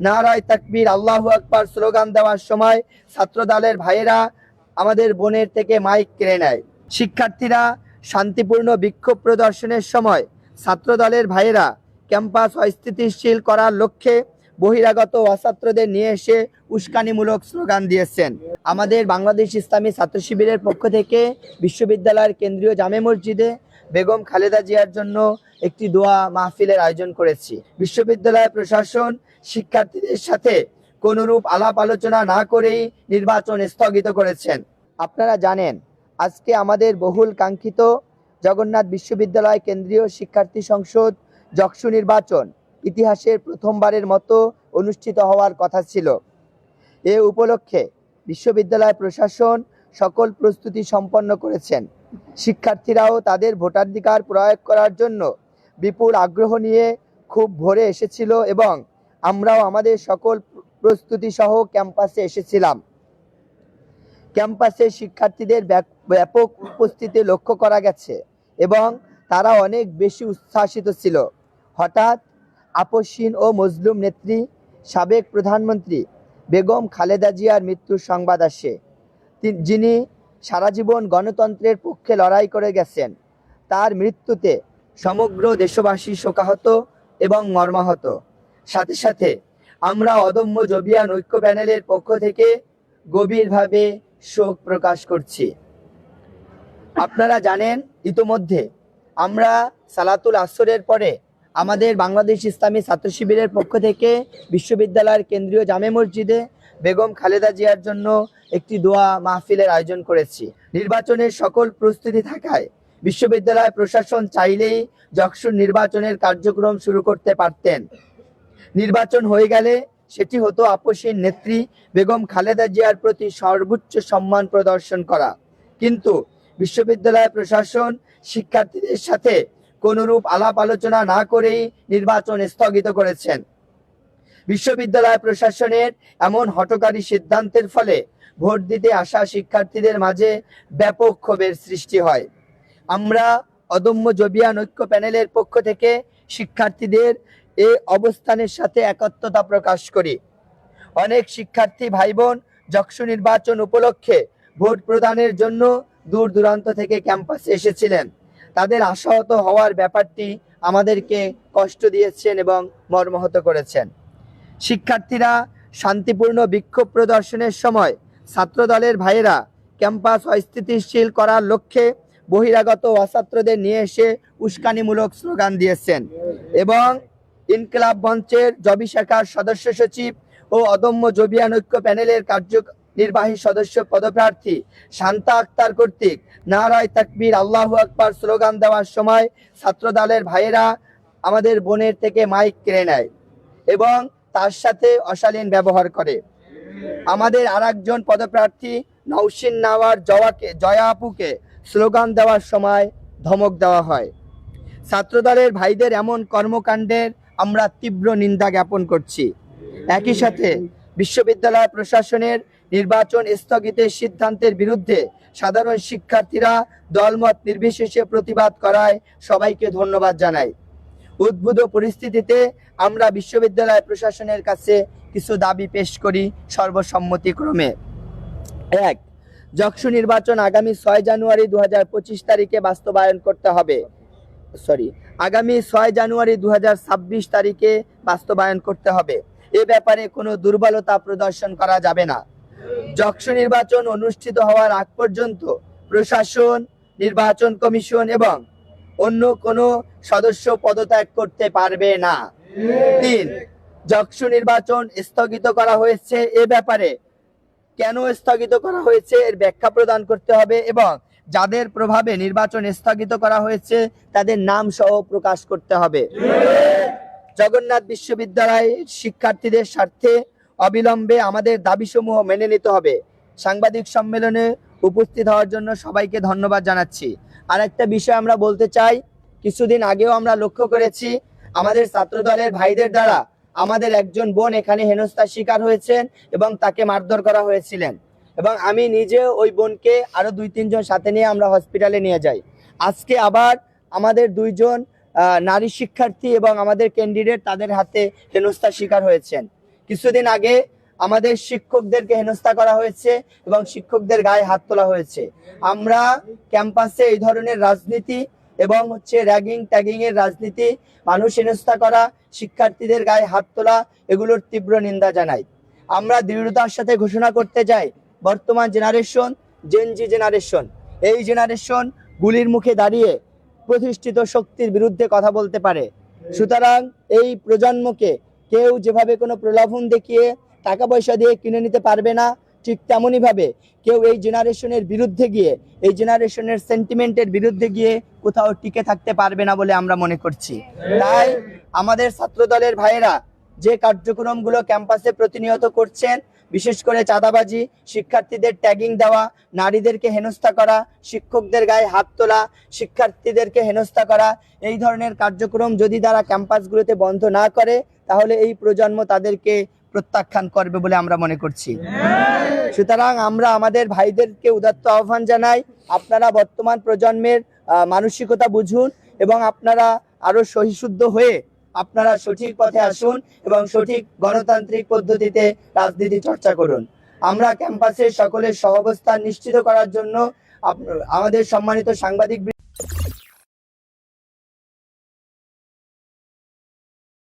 নারায় তাকবীর, আল্লাহ আকবার স্লোগান দেওয়ার সময় ছাত্র দলের ভাইয়েরা আমাদের বোনের থেকে মাইক কেড়ে নেয়। শিক্ষার্থীরা শান্তিপূর্ণ বিক্ষোভ প্রদর্শনের সময় ছাত্র দলের ভাইয়েরা ক্যাম্পাস অস্থিতিশীল করার লক্ষ্যে বহিরাগত অছাত্রদের নিয়ে এসে উস্কানিমূলক স্লোগান দিয়েছেন। আমাদের বাংলাদেশ ইসলামী ছাত্র শিবিরের পক্ষ থেকে বিশ্ববিদ্যালয়ের কেন্দ্রীয় জামে মসজিদে বেগম খালেদা জিয়ার জন্য একটি দোয়া মাহফিলের আয়োজন করেছি। বিশ্ববিদ্যালয় প্রশাসন শিক্ষার্থীদের সাথে কোনরূপ আলাপ আলোচনা না করেই নির্বাচন স্থগিত করেছেন। আপনারা জানেন, আজকে আমাদের বহুল কাঙ্ক্ষিত জগন্নাথ বিশ্ববিদ্যালয় কেন্দ্রীয় শিক্ষার্থী সংসদ যক্ষু নির্বাচন ইতিহাসের প্রথমবারের মতো অনুষ্ঠিত হওয়ার কথা ছিল। এ উপলক্ষে বিশ্ববিদ্যালয় প্রশাসন সকল প্রস্তুতি সম্পন্ন করেছেন। শিক্ষার্থীরাও তাদের ভোটাধিকার প্রয়োগ করার জন্য বিপুল আগ্রহ নিয়ে খুব ভোরে এসেছিল এবং আমরাও আমাদের সকল প্রস্তুতি সহ ক্যাম্পাসে এসেছিলাম। ক্যাম্পাসে শিক্ষার্থীদের ব্যাপক উপস্থিতি লক্ষ্য করা গেছে এবং তারা অনেক বেশি উচ্ছ্বাসিত ছিল। হঠাৎ আপসীন ও মজলুম নেত্রী, সাবেক প্রধানমন্ত্রী বেগম খালেদা জিয়ার মৃত্যুর সংবাদ আসে। যিনি সারা জীবন গণতন্ত্রের পক্ষে লড়াই করে গেছেন। তার মৃত্যুতে সমগ্র দেশবাসী শোকাহত এবং মর্মাহত। সাথে সাথে আমরা অদম্য জবিয়ান ঐক্য প্যানেলের পক্ষ থেকে গভীরভাবে শোক প্রকাশ করছি। আপনারা জানেন, ইতোমধ্যে আমরা সালাতুল আসরের পরে আমাদের বাংলাদেশ ইসলামী ছাত্র শিবিরের পক্ষ থেকে বিশ্ববিদ্যালয়ের কেন্দ্রীয় জামে মসজিদে বেগম খালেদা জিয়ার জন্য একটি দোয়া মাহফিলের আয়োজন করেছি। নির্বাচনের সকল প্রস্তুতি থাকায় বিশ্ববিদ্যালয় প্রশাসন চাইলেই যক্ষুর নির্বাচনের কার্যক্রম শুরু করতে পারতেন। নির্বাচন হয়ে গেলে সেটি হতো আপসীন নেত্রী বেগম খালেদা জিয়ার প্রতি সর্বোচ্চ সম্মান প্রদর্শন করা। কিন্তু বিশ্ববিদ্যালয় প্রশাসন শিক্ষার্থীদের সাথে কোনরূপ আলাপ আলোচনা না করেই নির্বাচন স্থগিত করেছেন। বিশ্ববিদ্যালয় প্রশাসনের এমন হটকারী সিদ্ধান্তের ফলে ভোট দিতে আসা শিক্ষার্থীদের মাঝে ব্যাপক ক্ষোভের সৃষ্টি হয়। আমরা অদম্য জবিয়ান ঐক্য প্যানেলের পক্ষ থেকে শিক্ষার্থীদের এ অবস্থানের সাথে একত্রতা প্রকাশ করি। অনেক শিক্ষার্থী ভাই বোন যক্ষু নির্বাচন উপলক্ষে ভোট প্রদানের জন্য দূর দূরান্ত থেকে ক্যাম্পাসে এসেছিলেন। তাদের আশাহত হওয়ার ব্যাপারটি আমাদেরকে কষ্ট দিয়েছেন এবং মর্মাহত করেছেন। শিক্ষার্থীরা শান্তিপূর্ণ বিক্ষোভ প্রদর্শনের সময় ছাত্রদলের ভাইয়েরা ক্যাম্পাস অস্থিতিশীল করার লক্ষ্যে বহিরাগত অছাত্রদের নিয়ে এসে উস্কানিমূলক স্লোগান দিয়েছেন এবং ইনকলাব মঞ্চের জবি শাখার সদস্য সচিব ও অদম্য জবিয়ান ঐক্য প্যানেলের কার্য নির্বাহী সদস্য পদপ্রার্থী শান্তা আক্তার কর্তৃক নারায় তাকবীর আল্লাহু আকবার স্লোগান দেওয়ার সময় ছাত্রদলের ভাইয়েরা আমাদের বোনের থেকে মাইক কেড়ে নেয় এবং তার সাথে অশালীন ব্যবহার করে। আমাদের আরেকজন পদপ্রার্থী নৌসিন নাওয়ার জওয়াকে, জয়া আপুকে স্লোগান দেওয়ার সময় ধমক দেওয়া হয়। ছাত্রদলের ভাইদের এমন কর্মকাণ্ডের আমরা তীব্র নিন্দা জ্ঞাপন করছি। একই সাথে বিশ্ববিদ্যালয় প্রশাসনের নির্বাচন স্থগিতের সিদ্ধান্তের বিরুদ্ধে সাধারণ শিক্ষার্থীরা দলমত নির্বিশেষে প্রতিবাদ করায় সবাইকে ধন্যবাদ জানাই। উদ্ভূত পরিস্থিতিতে আমরা বিশ্ববিদ্যালয় প্রশাসনের কাছে কিছু দাবি পেশ করি সর্বসম্মতিক্রমে। এক যক্ষু নির্বাচন আগামী ছয় জানুয়ারি দু হাজার পঁচিশ তারিখে বাস্তবায়ন করতে হবে। সরি, আগামী ছয় জানুয়ারি দু তারিখে বাস্তবায়ন করতে হবে। এ ব্যাপারে কোনো দুর্বলতা প্রদর্শন করা যাবে না। যক্ষু নির্বাচন অনুষ্ঠিত হওয়ার আগ পর্যন্ত প্রশাসন, নির্বাচন কমিশন এবং অন্য কোনো সদস্য পদত্যাগ করতে পারবে না। তিন, যক্ষু নির্বাচন স্থগিত করা হয়েছে এ ব্যাপারে। কেন স্থগিত করা হয়েছে এর ব্যাখ্যা প্রদান করতে হবে এবং যাদের প্রভাবে নির্বাচন স্থগিত করা হয়েছে তাদের নাম সহ প্রকাশ করতে হবে। জগন্নাথ বিশ্ববিদ্যালয়ের শিক্ষার্থীদের স্বার্থে অবিলম্বে আমাদের দাবিসমূহ মেনে নিতে হবে। সাংবাদিক সম্মেলনে উপস্থিত হওয়ার জন্য সবাইকে ধন্যবাদ জানাচ্ছি। আর একটা বিষয় আমরা বলতে চাই, কিছুদিন আগেও আমরা লক্ষ্য করেছি আমাদের ছাত্র দলের ভাইদের দ্বারা আমাদের একজন বোন এখানে হেনস্থার শিকার হয়েছেন এবং তাকে মারধর করা হয়েছিলেন। এবং আমি নিজে ওই বোনকে আরও দুই, তিনজন সাথে নিয়ে আমরা হসপিটালে নিয়ে যাই। আজকে আবার আমাদের দুইজন নারী শিক্ষার্থী এবং আমাদের ক্যান্ডিডেট তাদের হাতে হেনস্থার শিকার হয়েছেন। কিছুদিন আগে আমাদের শিক্ষকদেরকে হেনস্থা করা হয়েছে এবং শিক্ষকদের গায়ে হাত তোলা হয়েছে। আমরা ক্যাম্পাসে এই ধরনের রাজনীতি এবং হচ্ছে র্যাগিং ট্যাগিং এর রাজনীতি, মানুষ হেনস্থা করা, শিক্ষার্থীদের গায়ে হাত তোলা, এগুলোর তীব্র নিন্দা জানাই। আমরা দৃঢ়তার সাথে ঘোষণা করতে চাই, বর্তমান জেনারেশন জেনজি জেনারেশন এই জেনারেশন গুলির মুখে দাঁড়িয়ে প্রতিষ্ঠিত শক্তির বিরুদ্ধে কথা বলতে পারে। সুতরাং এই প্রজন্মকে কেউ যেভাবে কোনো প্রলোভন দেখিয়ে টাকা পয়সা দিয়ে কিনে নিতে পারবে না ঠিক তেমনই ভাবে কেউ এই জেনারেশনের বিরুদ্ধে গিয়ে, এই জেনারেশনের সেন্টিমেন্টের বিরুদ্ধে গিয়ে কোথাও টিকে থাকতে পারবে না বলে আমরা মনে করছি। তাই আমাদের ছাত্রদলের ভাইয়েরা যে কার্যক্রমগুলো ক্যাম্পাসে প্রতিনিয়ত করছেন, বিশেষ করে চাঁদাবাজি, শিক্ষার্থীদের ট্যাগিং দেওয়া, নারীদেরকে হেনস্থা করা, শিক্ষকদের গায়ে হাত তোলা, শিক্ষার্থীদেরকে হেনস্থা করা, এই ধরনের কার্যক্রম যদি তারা ক্যাম্পাসগুলোতে বন্ধ না করে, তাহলে এই প্রজন্ম তাদেরকে প্রত্যাখ্যান করবে বলে আমরা মনে করছি। সুতরাং আমরা আমাদের ভাইদেরকে উদাত্ত আহ্বান জানাই, আপনারা বর্তমান প্রজন্মের মানসিকতা বুঝুন এবং আপনারা আরও সহিশুদ্ধ হয়ে আপনারা সঠিক পথে আসুন এবং সঠিক গণতান্ত্রিক পদ্ধতিতে রাজনীতি চর্চা করুন। আমরা ক্যাম্পাসে সকলের সহাবস্থান নিশ্চিত করার জন্য আমাদের সম্মানিত সাংবাদিক